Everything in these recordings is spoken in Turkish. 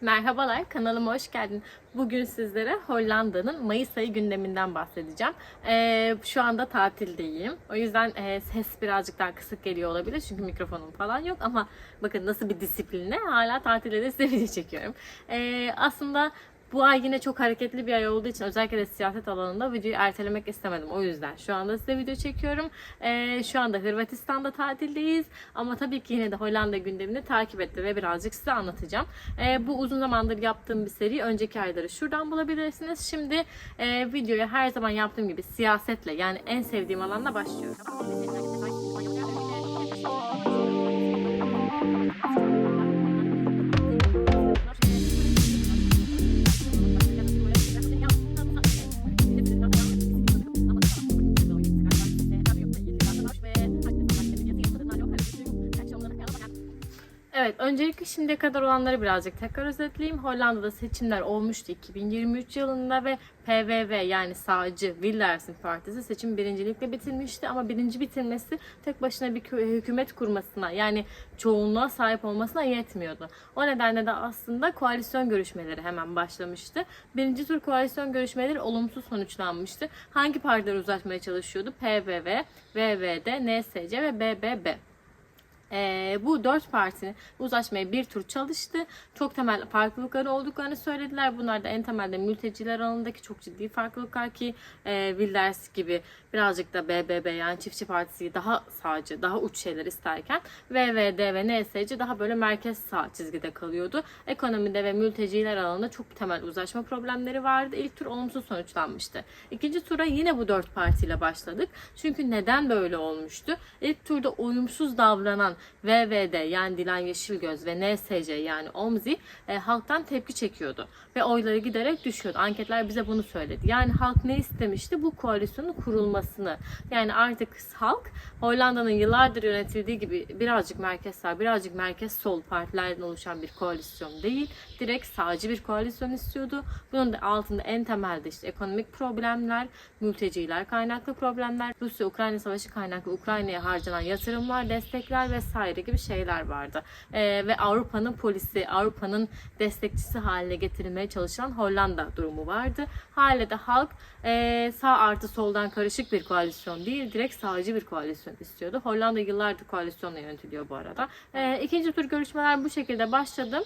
Merhabalar, kanalıma hoş geldin. Bugün sizlere Hollanda'nın Mayıs ayı gündeminden bahsedeceğim. Ee, şu anda tatildeyim. O yüzden e, ses birazcık daha kısık geliyor olabilir. Çünkü mikrofonum falan yok ama bakın nasıl bir disiplinle hala tatilde de size video çekiyorum. Ee, aslında bu ay yine çok hareketli bir ay olduğu için özellikle de siyaset alanında videoyu ertelemek istemedim. O yüzden şu anda size video çekiyorum. Ee, şu anda Hırvatistan'da tatildeyiz. Ama tabii ki yine de Hollanda gündemini takip etti ve birazcık size anlatacağım. Ee, bu uzun zamandır yaptığım bir seri. Önceki ayları şuradan bulabilirsiniz. Şimdi e, videoya her zaman yaptığım gibi siyasetle yani en sevdiğim alanla başlıyorum. Evet, öncelikle şimdiye kadar olanları birazcık tekrar özetleyeyim. Hollanda'da seçimler olmuştu 2023 yılında ve PVV yani sağcı Wilders'in partisi seçim birincilikle bitirmişti ama birinci bitirmesi tek başına bir hükümet kurmasına yani çoğunluğa sahip olmasına yetmiyordu. O nedenle de aslında koalisyon görüşmeleri hemen başlamıştı. Birinci tur koalisyon görüşmeleri olumsuz sonuçlanmıştı. Hangi partiler uzlaşmaya çalışıyordu? PVV, VVD, NSC ve BBB. Ee, bu dört partinin uzlaşmaya bir tur çalıştı. Çok temel farklılıkları olduklarını söylediler. Bunlar da en temelde mülteciler alanındaki çok ciddi farklılıklar ki e, Wilders gibi birazcık da BBB yani çiftçi partisi daha sağcı, daha uç şeyler isterken VVD ve NSC daha böyle merkez sağ çizgide kalıyordu. Ekonomide ve mülteciler alanında çok temel uzlaşma problemleri vardı. İlk tur olumsuz sonuçlanmıştı. İkinci tura yine bu dört partiyle başladık. Çünkü neden böyle olmuştu? İlk turda uyumsuz davranan VVD yani Dilan Yeşilgöz ve NSC yani OMZI e, halktan tepki çekiyordu. Ve oyları giderek düşüyordu. Anketler bize bunu söyledi. Yani halk ne istemişti? Bu koalisyonun kurulmasını. Yani artık halk Hollanda'nın yıllardır yönetildiği gibi birazcık merkez sağ, birazcık merkez sol partilerden oluşan bir koalisyon değil. Direkt sağcı bir koalisyon istiyordu. Bunun da altında en temelde işte ekonomik problemler, mülteciler kaynaklı problemler, Rusya-Ukrayna savaşı kaynaklı Ukrayna'ya harcanan yatırımlar, destekler vesaire gibi şeyler vardı. Ee, ve Avrupa'nın polisi, Avrupa'nın destekçisi haline getirilmeye çalışan Hollanda durumu vardı. Hale de halk e, sağ artı soldan karışık bir koalisyon değil, direkt sağcı bir koalisyon istiyordu. Hollanda yıllardır koalisyonla yönetiliyor bu arada. Ee, ikinci tur görüşmeler bu şekilde başladı.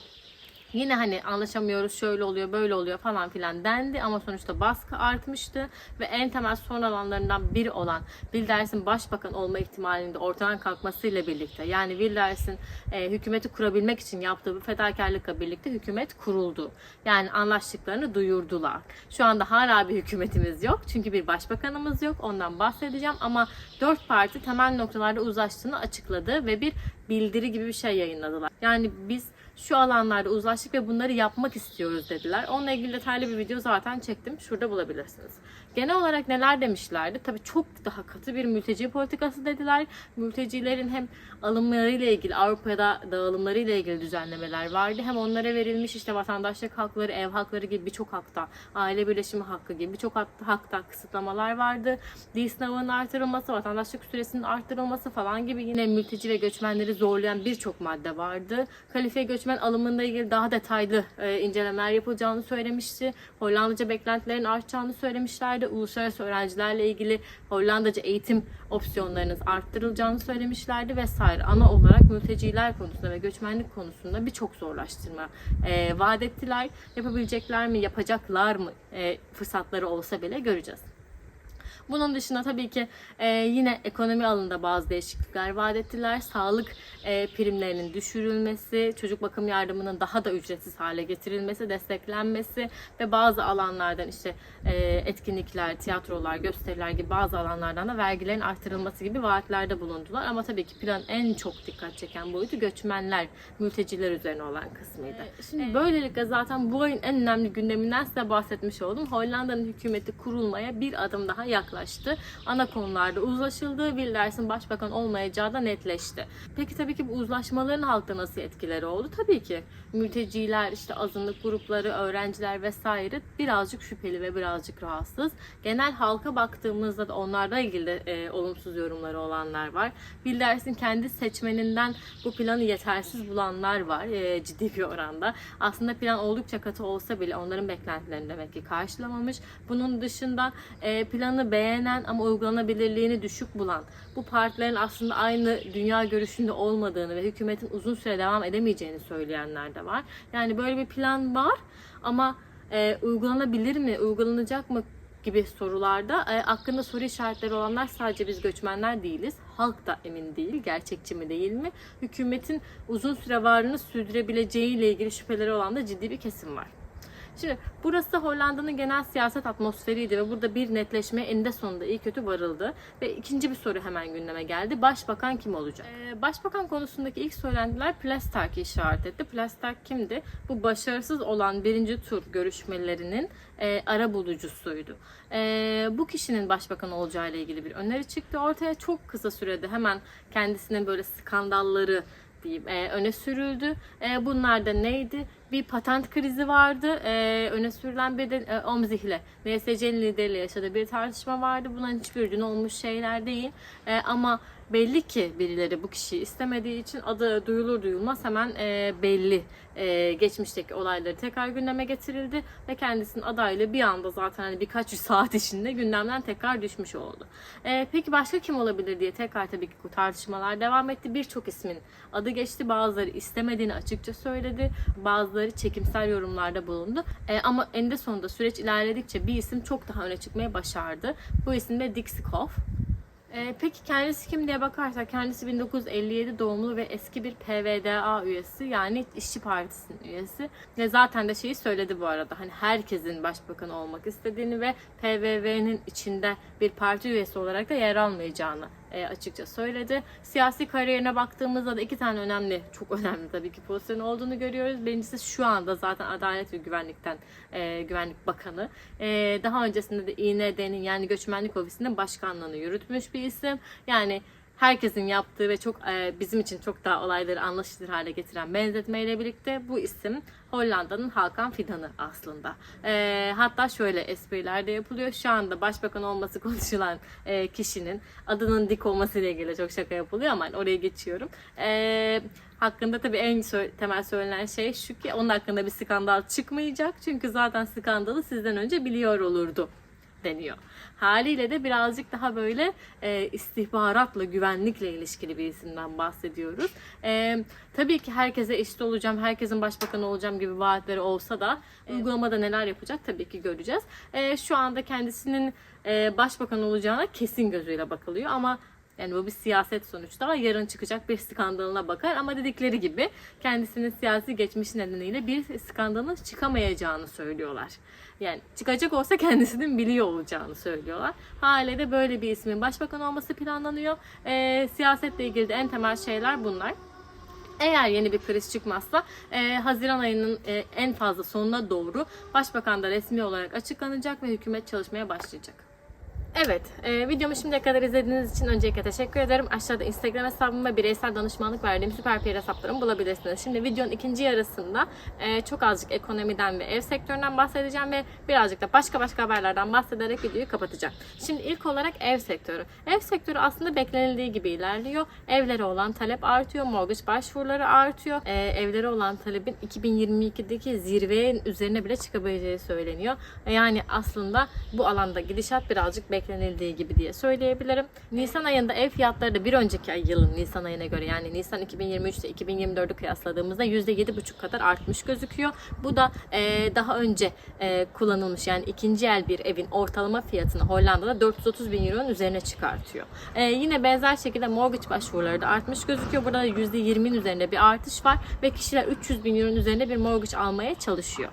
Yine hani anlaşamıyoruz, şöyle oluyor, böyle oluyor falan filan dendi ama sonuçta baskı artmıştı ve en temel sorun alanlarından biri olan Wilders'in başbakan olma ihtimalinin de ortadan kalkmasıyla birlikte yani Wilders'in e, hükümeti kurabilmek için yaptığı bu fedakarlıkla birlikte hükümet kuruldu. Yani anlaştıklarını duyurdular. Şu anda hala bir hükümetimiz yok çünkü bir başbakanımız yok ondan bahsedeceğim ama dört parti temel noktalarda uzlaştığını açıkladı ve bir bildiri gibi bir şey yayınladılar. Yani biz şu alanlarda uzlaştık ve bunları yapmak istiyoruz dediler. Onunla ilgili detaylı bir video zaten çektim. Şurada bulabilirsiniz. Genel olarak neler demişlerdi? Tabii çok daha katı bir mülteci politikası dediler. Mültecilerin hem alımlarıyla ilgili, Avrupa'da dağılımlarıyla ilgili düzenlemeler vardı. Hem onlara verilmiş işte vatandaşlık hakları, ev hakları gibi birçok hakta, aile birleşimi hakkı gibi birçok hakta, kısıtlamalar vardı. Dil sınavının artırılması, vatandaşlık süresinin arttırılması falan gibi yine mülteci ve göçmenleri zorlayan birçok madde vardı. Kalifiye göçmen alımında ilgili daha detaylı e, incelemeler yapılacağını söylemişti. Hollandaca beklentilerin artacağını söylemişlerdi. Uluslararası öğrencilerle ilgili Hollandaca eğitim opsiyonlarınız arttırılacağını söylemişlerdi vesaire. Ana olarak mülteciler konusunda ve göçmenlik konusunda birçok zorlaştırma e, vaat ettiler. Yapabilecekler mi, yapacaklar mı e, fırsatları olsa bile göreceğiz. Bunun dışında tabii ki e, yine ekonomi alanında bazı değişiklikler vaat ettiler. Sağlık e, primlerinin düşürülmesi, çocuk bakım yardımının daha da ücretsiz hale getirilmesi, desteklenmesi ve bazı alanlardan işte e, etkinlikler, tiyatrolar, gösteriler gibi bazı alanlardan da vergilerin artırılması gibi vaatlerde bulundular. Ama tabii ki plan en çok dikkat çeken boyutu göçmenler, mülteciler üzerine olan kısmıydı. Şimdi böylelikle zaten bu ayın en önemli gündeminden size bahsetmiş oldum. Hollanda'nın hükümeti kurulmaya bir adım daha yaklaştı yaklaştı. Ana konularda uzlaşıldı. Wilders'in başbakan olmayacağı da netleşti. Peki tabii ki bu uzlaşmaların halkta nasıl etkileri oldu? Tabii ki mülteciler, işte azınlık grupları, öğrenciler vesaire birazcık şüpheli ve birazcık rahatsız. Genel halka baktığımızda da onlarla ilgili de, e, olumsuz yorumları olanlar var. Wilders'in kendi seçmeninden bu planı yetersiz bulanlar var e, ciddi bir oranda. Aslında plan oldukça katı olsa bile onların beklentilerini demek ki karşılamamış. Bunun dışında e, planı beğenen ama uygulanabilirliğini düşük bulan bu partilerin aslında aynı dünya görüşünde olmadığını ve hükümetin uzun süre devam edemeyeceğini söyleyenler de var. Yani böyle bir plan var ama e, uygulanabilir mi, uygulanacak mı gibi sorularda e, hakkında soru işaretleri olanlar sadece biz göçmenler değiliz. Halk da emin değil, gerçekçi mi değil mi? Hükümetin uzun süre varlığını sürdürebileceği ile ilgili şüpheleri olan da ciddi bir kesim var. Şimdi burası Hollanda'nın genel siyaset atmosferiydi ve burada bir netleşme eninde sonunda iyi kötü varıldı. Ve ikinci bir soru hemen gündeme geldi. Başbakan kim olacak? Ee, başbakan konusundaki ilk söylentiler Plasterk'i işaret etti. Plasterk kimdi? Bu başarısız olan birinci tur görüşmelerinin e, ara bulucusuydu. E, bu kişinin başbakan olacağı ile ilgili bir öneri çıktı. Ortaya çok kısa sürede hemen kendisinin böyle skandalları diyeyim e, öne sürüldü. E, bunlar da neydi? Bir patent krizi vardı. E, öne sürülen bir de e, Omzihle, MSC'nin lideriyle yaşadığı bir tartışma vardı. Bunların hiçbir dün olmuş şeyler değil. E, ama belli ki birileri bu kişiyi istemediği için adı duyulur duyulmaz hemen e, belli e, geçmişteki olayları tekrar gündeme getirildi ve kendisinin adaylığı bir anda zaten hani birkaç yüz saat içinde gündemden tekrar düşmüş oldu. E, peki başka kim olabilir diye tekrar tabii ki bu tartışmalar devam etti. Birçok ismin adı geçti. Bazıları istemediğini açıkça söyledi. Bazıları çekimsel yorumlarda bulundu. E, ama eninde sonunda süreç ilerledikçe bir isim çok daha öne çıkmaya başardı. Bu isim de Dixie. Ee, peki kendisi kim diye bakarsak kendisi 1957 doğumlu ve eski bir PVDA üyesi yani İşçi Partisi'nin üyesi. Ve zaten de şeyi söyledi bu arada hani herkesin başbakan olmak istediğini ve PVV'nin içinde bir parti üyesi olarak da yer almayacağını e, açıkça söyledi. Siyasi kariyerine baktığımızda da iki tane önemli, çok önemli tabii ki pozisyon olduğunu görüyoruz. Birincisi şu anda zaten Adalet ve Güvenlik'ten e, Güvenlik Bakanı. E, daha öncesinde de İND'nin yani Göçmenlik Ofisi'nin başkanlığını yürütmüş bir isim. Yani herkesin yaptığı ve çok e, bizim için çok daha olayları anlaşılır hale getiren benzetmeyle birlikte bu isim Hollanda'nın Hakan Fidan'ı aslında. E, hatta şöyle espriler de yapılıyor. Şu anda başbakan olması konuşulan e, kişinin adının dik olmasıyla ilgili çok şaka yapılıyor ama oraya geçiyorum. E, hakkında tabii en sö- temel söylenen şey şu ki onun hakkında bir skandal çıkmayacak. Çünkü zaten skandalı sizden önce biliyor olurdu deniyor. Haliyle de birazcık daha böyle e, istihbaratla, güvenlikle ilişkili bir isimden bahsediyoruz. E, tabii ki herkese eşit olacağım, herkesin başbakanı olacağım gibi vaatleri olsa da uygulamada neler yapacak tabii ki göreceğiz. E, şu anda kendisinin e, başbakan olacağına kesin gözüyle bakılıyor ama yani bu bir siyaset sonuçta. Yarın çıkacak bir skandalına bakar ama dedikleri gibi kendisinin siyasi geçmişi nedeniyle bir skandalın çıkamayacağını söylüyorlar. Yani çıkacak olsa kendisinin biliyor olacağını söylüyorlar. Haliyle de böyle bir ismin başbakan olması planlanıyor. Ee, siyasetle ilgili de en temel şeyler bunlar. Eğer yeni bir kriz çıkmazsa e, Haziran ayının e, en fazla sonuna doğru Başbakan da resmi olarak açıklanacak ve hükümet çalışmaya başlayacak. Evet, e, videomu şimdiye kadar izlediğiniz için öncelikle teşekkür ederim. Aşağıda Instagram hesabım ve bireysel danışmanlık verdiğim süper PR hesaplarımı bulabilirsiniz. Şimdi videonun ikinci yarısında e, çok azıcık ekonomiden ve ev sektöründen bahsedeceğim ve birazcık da başka başka haberlerden bahsederek videoyu kapatacağım. Şimdi ilk olarak ev sektörü. Ev sektörü aslında beklenildiği gibi ilerliyor. Evlere olan talep artıyor, mortgage başvuruları artıyor. E, evlere olan talebin 2022'deki zirveye üzerine bile çıkabileceği söyleniyor. E, yani aslında bu alanda gidişat birazcık beklenildiği gibi diye söyleyebilirim. Nisan ayında ev fiyatları da bir önceki ay yılın Nisan ayına göre yani Nisan 2023 ile 2024'ü kıyasladığımızda %7,5 kadar artmış gözüküyor. Bu da e, daha önce e, kullanılmış yani ikinci el bir evin ortalama fiyatını Hollanda'da 430 bin euronun üzerine çıkartıyor. E, yine benzer şekilde mortgage başvuruları da artmış gözüküyor. Burada da %20'nin üzerinde bir artış var ve kişiler 300 bin euronun üzerinde bir mortgage almaya çalışıyor.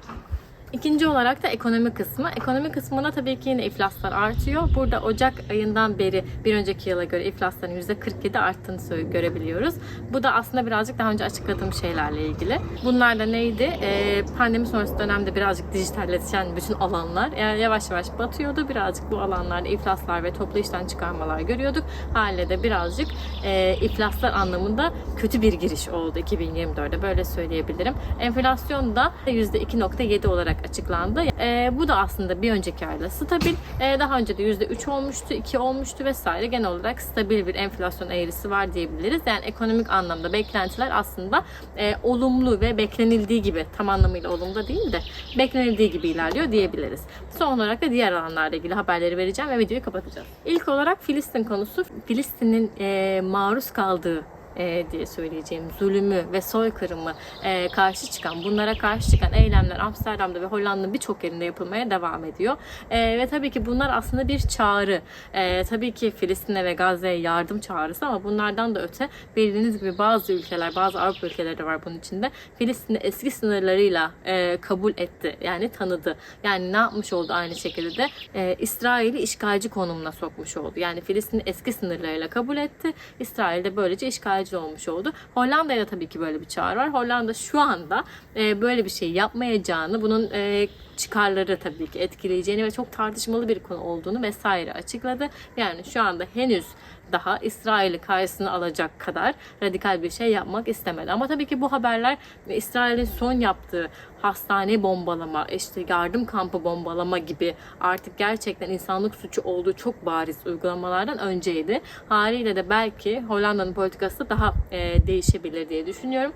İkinci olarak da ekonomi kısmı. Ekonomi kısmında tabii ki yine iflaslar artıyor. Burada Ocak ayından beri bir önceki yıla göre iflasların %47 arttığını görebiliyoruz. Bu da aslında birazcık daha önce açıkladığım şeylerle ilgili. Bunlar da neydi? Ee, pandemi sonrası dönemde birazcık dijitalleşen bütün alanlar yani yavaş yavaş batıyordu. Birazcık bu alanlarda iflaslar ve toplu işten çıkarmalar görüyorduk. Haliyle de birazcık e, iflaslar anlamında kötü bir giriş oldu 2024'de böyle söyleyebilirim. Enflasyon da %2.7 olarak açıklandı. E, bu da aslında bir önceki ayla stabil. E, daha önce de %3 olmuştu, 2 olmuştu vesaire. Genel olarak stabil bir enflasyon eğrisi var diyebiliriz. Yani ekonomik anlamda beklentiler aslında e, olumlu ve beklenildiği gibi tam anlamıyla olumlu değil de beklenildiği gibi ilerliyor diyebiliriz. Son olarak da diğer alanlarla ilgili haberleri vereceğim ve videoyu kapatacağız. İlk olarak Filistin konusu. Filistin'in e, maruz kaldığı e, diye söyleyeceğim zulümü ve soykırımı e, karşı çıkan, bunlara karşı çıkan eylemler Amsterdam'da ve Hollanda'nın birçok yerinde yapılmaya devam ediyor. E, ve tabii ki bunlar aslında bir çağrı. E, tabii ki Filistin'e ve Gazze'ye yardım çağrısı ama bunlardan da öte bildiğiniz gibi bazı ülkeler, bazı Avrupa ülkeleri de var bunun içinde. Filistin'i eski sınırlarıyla e, kabul etti. Yani tanıdı. Yani ne yapmış oldu aynı şekilde de e, İsrail'i işgalci konumuna sokmuş oldu. Yani Filistin'i eski sınırlarıyla kabul etti. İsrail de böylece işgalci olmuş oldu. Hollanda'ya da tabii ki böyle bir çağrı var. Hollanda şu anda e, böyle bir şey yapmayacağını, bunun e, çıkarları tabii ki etkileyeceğini ve çok tartışmalı bir konu olduğunu vesaire açıkladı. Yani şu anda henüz daha İsrail'i karşısına alacak kadar radikal bir şey yapmak istemedi. Ama tabii ki bu haberler İsrail'in son yaptığı hastane bombalama, işte yardım kampı bombalama gibi artık gerçekten insanlık suçu olduğu çok bariz uygulamalardan önceydi. Haliyle de belki Hollanda'nın politikası daha e, değişebilir diye düşünüyorum.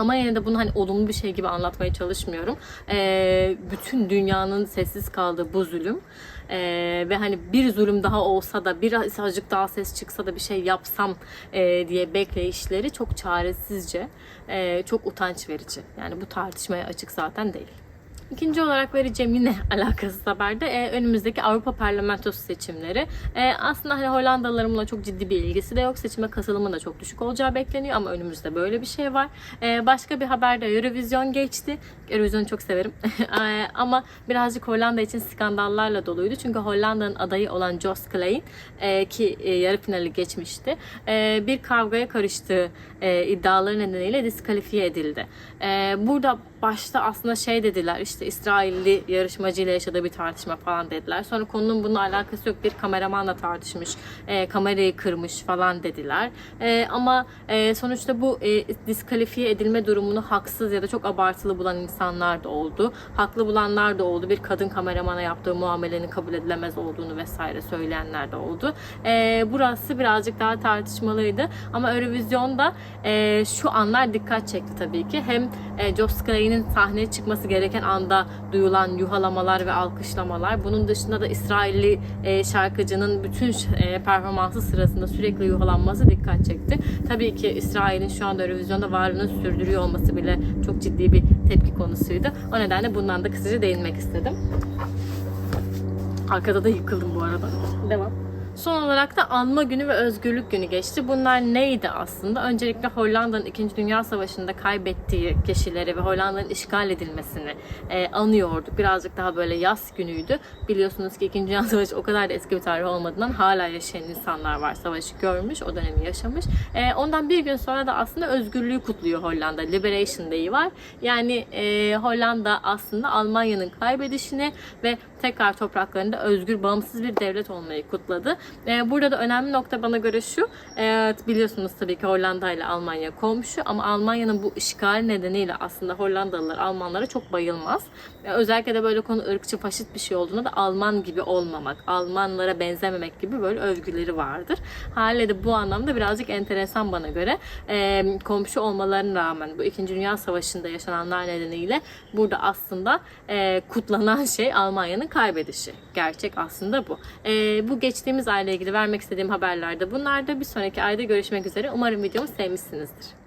Ama yine de bunu hani olumlu bir şey gibi anlatmaya çalışmıyorum. Ee, bütün dünyanın sessiz kaldığı bu zulüm ee, ve hani bir zulüm daha olsa da birazcık daha ses çıksa da bir şey yapsam e, diye bekleyişleri çok çaresizce, e, çok utanç verici. Yani bu tartışmaya açık zaten değil. İkinci olarak vereceğim yine alakasız haberde e, önümüzdeki Avrupa Parlamentosu seçimleri. E, aslında hani Hollandalılarımla çok ciddi bir ilgisi de yok. Seçime katılımın da çok düşük olacağı bekleniyor ama önümüzde böyle bir şey var. E, başka bir haberde Eurovision geçti. Eurovision'u çok severim. E, ama birazcık Hollanda için skandallarla doluydu. Çünkü Hollanda'nın adayı olan Jos Klein e, ki e, yarı finali geçmişti. E, bir kavgaya karıştığı e, iddiaları nedeniyle diskalifiye edildi. E, burada başta aslında şey dediler işte İsrailli yarışmacıyla yaşadığı bir tartışma falan dediler. Sonra konunun bununla alakası yok bir kameramanla tartışmış, e, kamerayı kırmış falan dediler. E, ama e, sonuçta bu e, diskalifiye edilme durumunu haksız ya da çok abartılı bulan insanlar da oldu. Haklı bulanlar da oldu. Bir kadın kameramana yaptığı muamelenin kabul edilemez olduğunu vesaire söyleyenler de oldu. E, burası birazcık daha tartışmalıydı. Ama Eurovision'da e, şu anlar dikkat çekti tabii ki. Hem e, Joss Clay'nin sahneye çıkması gereken anda duyulan yuhalamalar ve alkışlamalar. Bunun dışında da İsrailli e, şarkıcının bütün e, performansı sırasında sürekli yuhalanması dikkat çekti. Tabii ki İsrail'in şu anda Eurovision'da varlığını sürdürüyor olması bile çok ciddi bir tepki konusuydu. O nedenle bundan da kısaca değinmek istedim. Arkada da yıkıldım bu arada. Devam. Son olarak da anma günü ve özgürlük günü geçti. Bunlar neydi aslında? Öncelikle Hollanda'nın 2. Dünya Savaşı'nda kaybettiği kişileri ve Hollanda'nın işgal edilmesini e, anıyorduk. Birazcık daha böyle yaz günüydü. Biliyorsunuz ki 2. Dünya Savaşı o kadar da eski bir tarih olmadığından hala yaşayan insanlar var. Savaşı görmüş, o dönemi yaşamış. E, ondan bir gün sonra da aslında özgürlüğü kutluyor Hollanda. Liberation Day'i var. Yani e, Hollanda aslında Almanya'nın kaybedişini ve tekrar topraklarında özgür, bağımsız bir devlet olmayı kutladı. Ee, burada da önemli nokta bana göre şu. Ee, biliyorsunuz tabii ki Hollanda ile Almanya komşu ama Almanya'nın bu işgal nedeniyle aslında Hollandalılar Almanlara çok bayılmaz. Ee, özellikle de böyle konu ırkçı, faşist bir şey olduğunda da Alman gibi olmamak, Almanlara benzememek gibi böyle övgüleri vardır. Haliyle de bu anlamda birazcık enteresan bana göre. Ee, komşu olmalarına rağmen bu 2. Dünya Savaşı'nda yaşananlar nedeniyle burada aslında e, kutlanan şey Almanya'nın kaybedişi. Gerçek aslında bu. Ee, bu geçtiğimiz ayla ilgili vermek istediğim haberlerde bunlar da bir sonraki ayda görüşmek üzere. Umarım videomu sevmişsinizdir.